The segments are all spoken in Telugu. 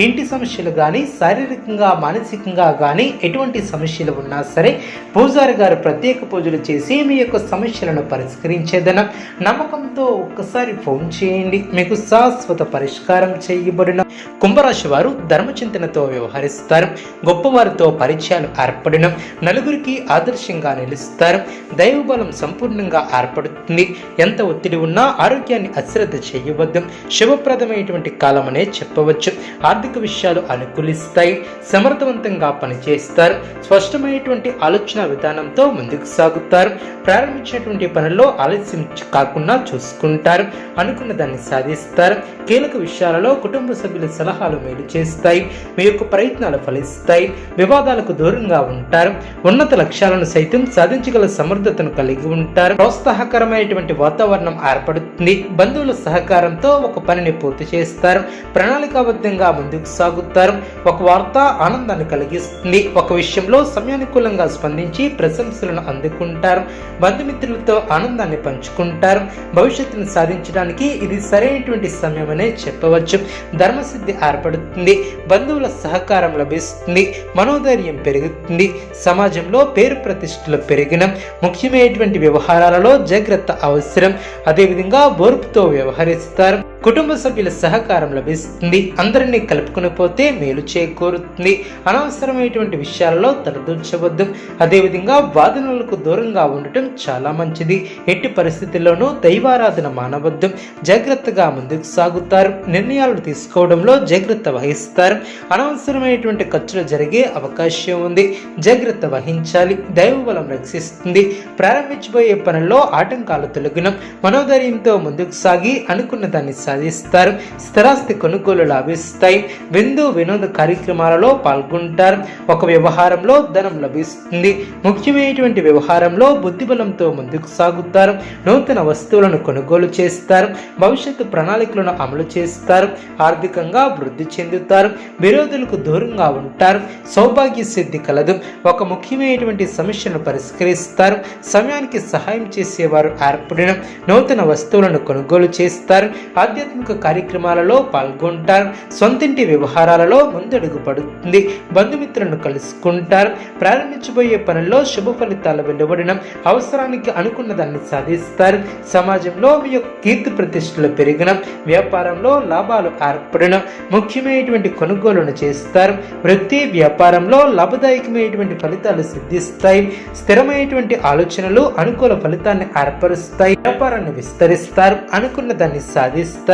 ఇంటి సమస్యలు కానీ శారీరకంగా మానసికంగా కానీ ఎటువంటి సమస్యలు ఉన్నా సరే పూజారి గారు ప్రత్యేక పూజలు చేసి మీ యొక్క సమస్యలను పరిష్కరించేదన. నమ్మకంతో ఒక్కసారి ఫోన్ చేయండి. మీకు శాశ్వత పరిష్కారం చేయబడిన కుంభరాశి వారు ధర్మచింతనతో వ్యవహరిస్తారు. గొప్పవారితో పరిచయాలు ఏర్పడిన నలుగురికి ఆదర్శంగా నిలుస్తారు. దైవబలం సంపూర్ణంగా ఏర్పడుతుంది. ఎంత ఒత్తిడి ఉన్నా ఆరోగ్యాన్ని అశ్రద్ధ చేయవద్దు. శుభప్రదమైనటువంటి కాలమనే చెప్పవచ్చు. ఆర్థిక విషయాలు అనుకూలిస్తాయి సమర్థవంతంగా పనిచేస్తారు స్పష్టమైనటువంటి ఆలోచన విధానంతో ముందుకు సాగుతారు ప్రారంభించినటువంటి పనుల్లో ఆలస్యం కాకుండా చూసుకుంటారు అనుకున్న దాన్ని సాధిస్తారు కీలక విషయాలలో కుటుంబ సభ్యుల సలహాలు మేలు చేస్తాయి మీ యొక్క ప్రయత్నాలు ఫలిస్తాయి వివాదాలకు దూరంగా ఉంటారు ఉన్నత లక్ష్యాలను సైతం సాధించగల సమర్థతను కలిగి ఉంటారు ప్రోత్సాహకరమైనటువంటి వాతావరణం ఏర్పడుతుంది బంధువుల సహకారంతో ఒక పనిని పూర్తి చేస్తారు ప్రణాళికాబద్ధంగా ముందుకు సాగుతారు. ఒక వార్త ఆనందాన్ని కలిగిస్తుంది. ఒక విషయంలో సమయానుకూలంగా స్పందించి ప్రశంసలను అందుకుంటారు. బంధుమిత్రులతో ఆనందాన్ని పంచుకుంటారు. భవిష్యత్తును సాధించడానికి ఇది సరైనటువంటి సమయమనే చెప్పవచ్చు. ధర్మసిద్ధి ఏర్పడుతుంది. బంధువుల సహకారం లభిస్తుంది. మనోధైర్యం పెరుగుతుంది. సమాజంలో పేరు ప్రతిష్టలు పెరిగిన. ముఖ్యమైనటువంటి వ్యవహారాలలో జాగ్రత్త అవసరం. అదేవిధంగా ఓర్పుతో వ్యవహరిస్తారు. కుటుంబ సభ్యుల సహకారం లభిస్తుంది. అందరినీ కలుపుకుని పోతే మేలు చేకూరుతుంది. అనవసరమైనటువంటి విషయాలలో తలదూర్చవద్దు. అదేవిధంగా వాదనలకు దూరంగా ఉండటం చాలా మంచిది. ఎట్టి పరిస్థితుల్లోనూ దైవారాధన మానవద్దు. జాగ్రత్తగా ముందుకు సాగుతారు. నిర్ణయాలు తీసుకోవడంలో జాగ్రత్త వహిస్తారు. అనవసరమైనటువంటి ఖర్చులు జరిగే అవకాశం ఉంది. జాగ్రత్త వహించాలి. దైవ బలం రక్షిస్తుంది. ప్రారంభించబోయే పనుల్లో ఆటంకాలు తొలగినం. మనోధైర్యంతో ముందుకు సాగి అనుకున్న దాన్ని సాధిస్తారు. స్థిరాస్తి కొనుగోలు లభిస్తాయి. విందు వినోద కార్యక్రమాలలో పాల్గొంటారు. ఒక వ్యవహారంలో ధనం లభిస్తుంది. ముఖ్యమైనటువంటి వ్యవహారంలో బుద్ధిబలంతో ముందుకు సాగుతారు. నూతన వస్తువులను కొనుగోలు చేస్తారు. భవిష్యత్తు ప్రణాళికలను అమలు చేస్తారు. ఆర్థికంగా వృద్ధి చెందుతారు. విరోధులకు దూరంగా ఉంటారు. సౌభాగ్య సిద్ధి కలదు. ఒక ముఖ్యమైనటువంటి సమస్యను పరిష్కరిస్తారు. సమయానికి సహాయం చేసేవారు ఏర్పడిన నూతన వస్తువులను కొనుగోలు చేస్తారు. ఆధ్యాత్మిక కార్యక్రమాలలో పాల్గొంటారు. సొంతింటి వ్యవహారాలలో ముందడుగు పడుతుంది. బంధుమిత్రులను కలుసుకుంటారు. ప్రారంభించబోయే పనుల్లో శుభ ఫలితాలు వెలువడడం అవసరానికి అనుకున్న దాన్ని సాధిస్తారు. సమాజంలో మీ యొక్క కీర్తి ప్రతిష్టలు పెరిగడం వ్యాపారంలో లాభాలు ఏర్పడడం ముఖ్యమైనటువంటి కొనుగోలును చేస్తారు. వృత్తి వ్యాపారంలో లాభదాయకమైనటువంటి ఫలితాలు సిద్ధిస్తాయి. స్థిరమైనటువంటి ఆలోచనలు అనుకూల ఫలితాన్ని ఏర్పరుస్తాయి. వ్యాపారాన్ని విస్తరిస్తారు. అనుకున్న దాన్ని సాధిస్తారు.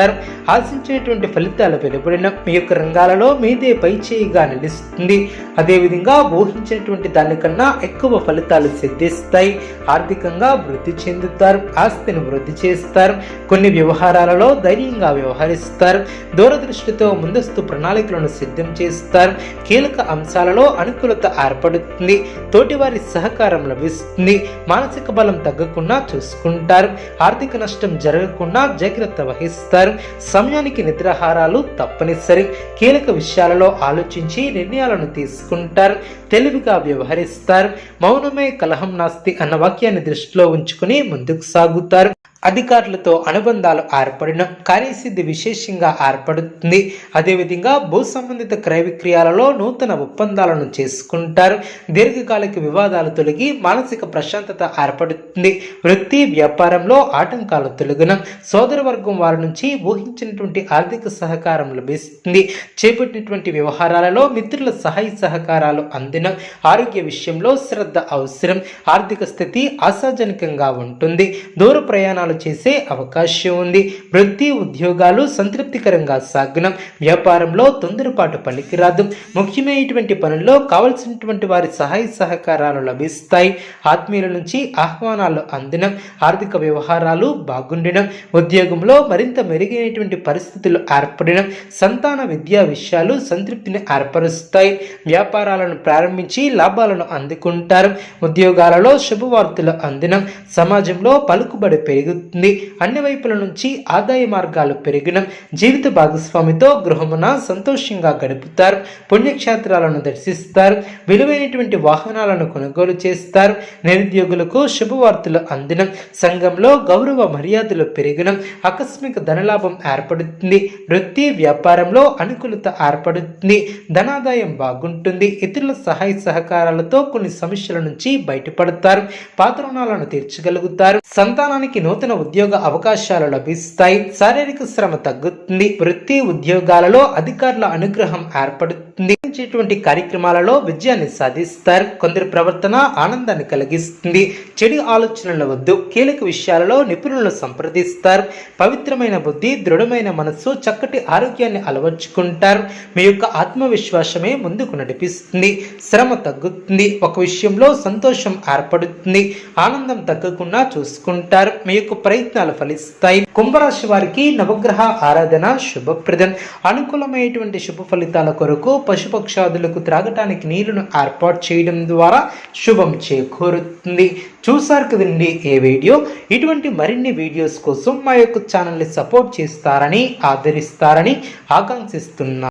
ఆశించేటువంటి ఫలితాలు వెలువడిన మీ యొక్క రంగాలలో మీదే పై చేయిగా నిలుస్తుంది. అదేవిధంగా ఊహించినటువంటి దానికన్నా ఎక్కువ ఫలితాలు సిద్ధిస్తాయి. ఆర్థికంగా వృద్ధి చెందుతారు. ఆస్తిని వృద్ధి చేస్తారు. కొన్ని వ్యవహారాలలో ధైర్యంగా వ్యవహరిస్తారు. దూరదృష్టితో ముందస్తు ప్రణాళికలను సిద్ధం చేస్తారు. కీలక అంశాలలో అనుకూలత ఏర్పడుతుంది. తోటివారి సహకారం లభిస్తుంది. మానసిక బలం తగ్గకుండా చూసుకుంటారు. ఆర్థిక నష్టం జరగకుండా జాగ్రత్త వహిస్తారు. సమయానికి నిద్రాహారాలు తప్పనిసరి. కీలక విషయాలలో ఆలోచించి నిర్ణయాలను తీసుకుంటారు తెలివిగా వ్యవహరిస్తారు మౌనమే కలహం నాస్తి అన్న వాక్యాన్ని దృష్టిలో ఉంచుకుని ముందుకు సాగుతారు. అధికారులతో అనుబంధాలు ఏర్పడిన కార్యసిద్ధి విశేషంగా ఏర్పడుతుంది. అదేవిధంగా భూ సంబంధిత క్రయ విక్రయాలలో నూతన ఒప్పందాలను చేసుకుంటారు. దీర్ఘకాలిక వివాదాలు తొలగి మానసిక ప్రశాంతత ఏర్పడుతుంది. వృత్తి వ్యాపారంలో ఆటంకాలు తొలగిన సోదర వర్గం వారి నుంచి ఊహించినటువంటి ఆర్థిక సహకారం లభిస్తుంది. చేపట్టినటువంటి వ్యవహారాలలో మిత్రుల సహాయ సహకారాలు అందిన ఆరోగ్య విషయంలో శ్రద్ధ అవసరం. ఆర్థిక స్థితి ఆశాజనకంగా ఉంటుంది. దూర ప్రయాణాలు ప్రయాణాలు చేసే అవకాశం ఉంది. వృత్తి ఉద్యోగాలు సంతృప్తికరంగా సాగనం. వ్యాపారంలో తొందరపాటు పనికిరాదు ముఖ్యమైనటువంటి పనుల్లో కావలసినటువంటి వారి సహాయ సహకారాలు లభిస్తాయి. ఆత్మీయుల నుంచి ఆహ్వానాలు అందడం ఆర్థిక వ్యవహారాలు బాగుండడం ఉద్యోగంలో మరింత మెరుగైనటువంటి పరిస్థితులు ఏర్పడడం సంతాన విద్యా విషయాలు సంతృప్తిని ఏర్పరుస్తాయి. వ్యాపారాలను ప్రారంభించి లాభాలను అందుకుంటారు. ఉద్యోగాలలో శుభవార్తలు అందడం సమాజంలో పలుకుబడి పెరుగుతుంది. అన్ని వైపుల నుంచి ఆదాయ మార్గాలు పెరిగిన. జీవిత భాగస్వామితో గృహమున సంతోషంగా గడుపుతారు. పుణ్యక్షేత్రాలను దర్శిస్తారు. విలువైనటువంటి వాహనాలను కొనుగోలు చేస్తారు. నిరుద్యోగులకు శుభవార్తలు అందడం సంఘంలో గౌరవ మర్యాదలు పెరిగిన. ఆకస్మిక ధనలాభం ఏర్పడుతుంది. వృత్తి వ్యాపారంలో అనుకూలత ఏర్పడుతుంది. ధనాదాయం బాగుంటుంది. ఇతరుల సహాయ సహకారాలతో కొన్ని సమస్యల నుంచి బయటపడతారు. పాత రుణాలను తీర్చగలుగుతారు. సంతానానికి నూతన ఉద్యోగ అవకాశాలు లభిస్తాయి. శారీరక శ్రమ తగ్గుతుంది. వృత్తి ఉద్యోగాలలో అధికారుల అనుగ్రహం ఏర్పడుతుంది. నిర్వహించేటువంటి కార్యక్రమాలలో విజయాన్ని సాధిస్తారు. కొందరి ప్రవర్తన ఆనందాన్ని కలిగిస్తుంది. చెడు ఆలోచనల వద్దు కీలక విషయాలలో నిపుణులను సంప్రదిస్తారు. పవిత్రమైన బుద్ధి దృఢమైన మనస్సు చక్కటి ఆరోగ్యాన్ని అలవర్చుకుంటారు. మీ యొక్క ఆత్మవిశ్వాసమే ముందుకు నడిపిస్తుంది. శ్రమ తగ్గుతుంది. ఒక విషయంలో సంతోషం ఏర్పడుతుంది. ఆనందం తగ్గకుండా చూసుకుంటారు. మీ యొక్క ప్రయత్నాలు ఫలిస్తాయి. కుంభరాశి వారికి నవగ్రహ ఆరాధన శుభప్రదం. అనుకూలమైనటువంటి శుభ ఫలితాల కొరకు పశుపక్షాదులకు త్రాగటానికి నీళ్ళను ఏర్పాటు చేయడం ద్వారా శుభం చేకూరుతుంది. చూసారు కదండి ఏ వీడియో. ఇటువంటి మరిన్ని వీడియోస్ కోసం మా యొక్క ఛానల్ని సపోర్ట్ చేస్తారని ఆదరిస్తారని ఆకాంక్షిస్తున్నా